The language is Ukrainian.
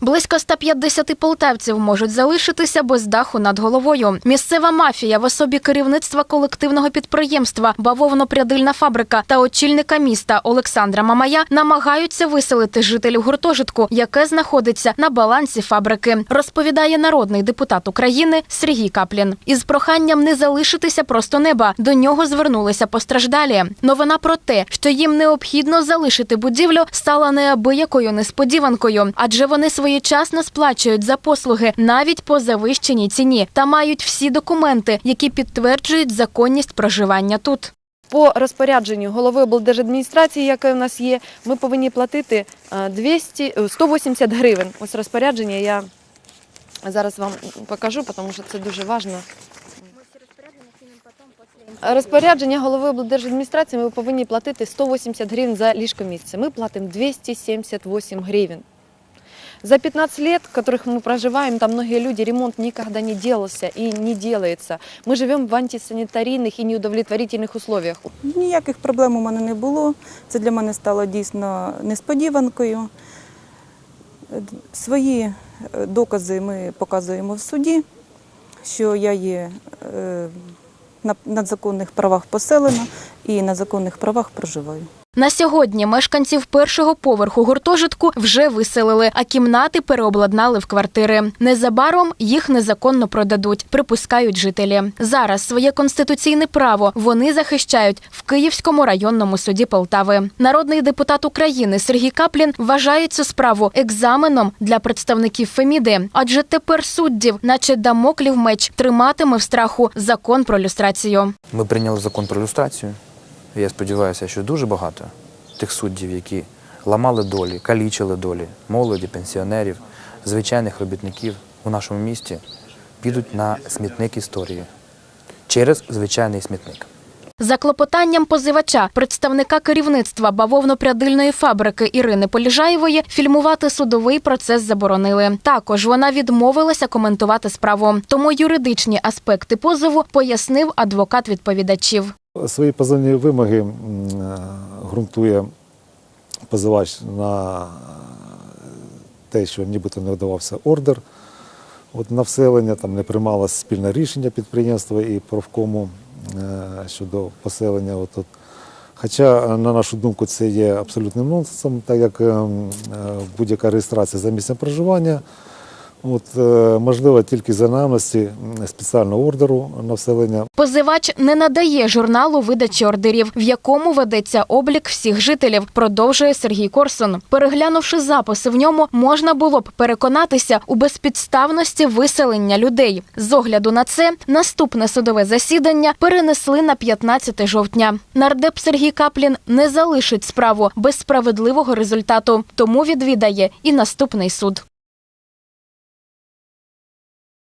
Близько 150 полтавців можуть залишитися без даху над головою. Місцева мафія в особі керівництва колективного підприємства Бавовно-прядильна фабрика та очільника міста Олександра Мамая намагаються виселити жителів гуртожитку, яке знаходиться на балансі фабрики. Розповідає народний депутат України Сергій Каплін. Із проханням не залишитися просто неба. До нього звернулися постраждалі. Новина про те, що їм необхідно залишити будівлю, стала неабиякою несподіванкою, адже вони своєчасно сплачують за послуги навіть по завищеній ціні та мають всі документи, які підтверджують законність проживання тут. По розпорядженню голови облдержадміністрації, яке у нас є, ми повинні платити е, 200, е, 180 гривень. Ось розпорядження я зараз вам покажу, тому що це дуже важливо. Розпорядження голови облдержадміністрації ми повинні платити 180 гривень за ліжко місце. Ми платимо 278 гривень. За 15 лет, в которых мы проживаем, там многие люди, ремонт никогда не делался и не делается. Мы живем в антисанитарийных и неудовлетворительных условиях. Ніяких проблем у мене не було. Це для мене стало дійсно несподіванкою. Е, Свої е, докази ми показуємо в суді, що я є е, на на законних правах поселена і на законних правах проживаю. На сьогодні мешканців першого поверху гуртожитку вже виселили, а кімнати переобладнали в квартири. Незабаром їх незаконно продадуть, припускають жителі. Зараз своє конституційне право вони захищають в Київському районному суді Полтави. Народний депутат України Сергій Каплін вважає цю справу екзаменом для представників Феміди, адже тепер суддів, наче дамоклів меч, триматиме в страху закон про люстрацію. Ми прийняли закон про люстрацію. Я сподіваюся, що дуже багато тих суддів, які ламали долі, калічили долі молоді, пенсіонерів, звичайних робітників у нашому місті, підуть на смітник історії через звичайний смітник. За клопотанням позивача, представника керівництва бавовно-прядильної фабрики Ірини Поліжаєвої, фільмувати судовий процес заборонили. Також вона відмовилася коментувати справу. Тому юридичні аспекти позову пояснив адвокат відповідачів. Свої позовні вимоги е, ґрунтує позивач на те, що нібито не видавався ордер от, на вселення, там не приймалося спільне рішення підприємства і профкому е, щодо поселення. От, тут. Хоча, на нашу думку, це є абсолютним нонсенсом, так як е, м, е, будь-яка реєстрація за місцем проживання. От, е, можливо, тільки за наявності спеціального ордеру на вселення Позивач не надає журналу видачі ордерів, в якому ведеться облік всіх жителів. Продовжує Сергій Корсун. Переглянувши записи в ньому, можна було б переконатися у безпідставності виселення людей. З огляду на це наступне судове засідання перенесли на 15 жовтня. Нардеп Сергій Каплін не залишить справу без справедливого результату, тому відвідає і наступний суд.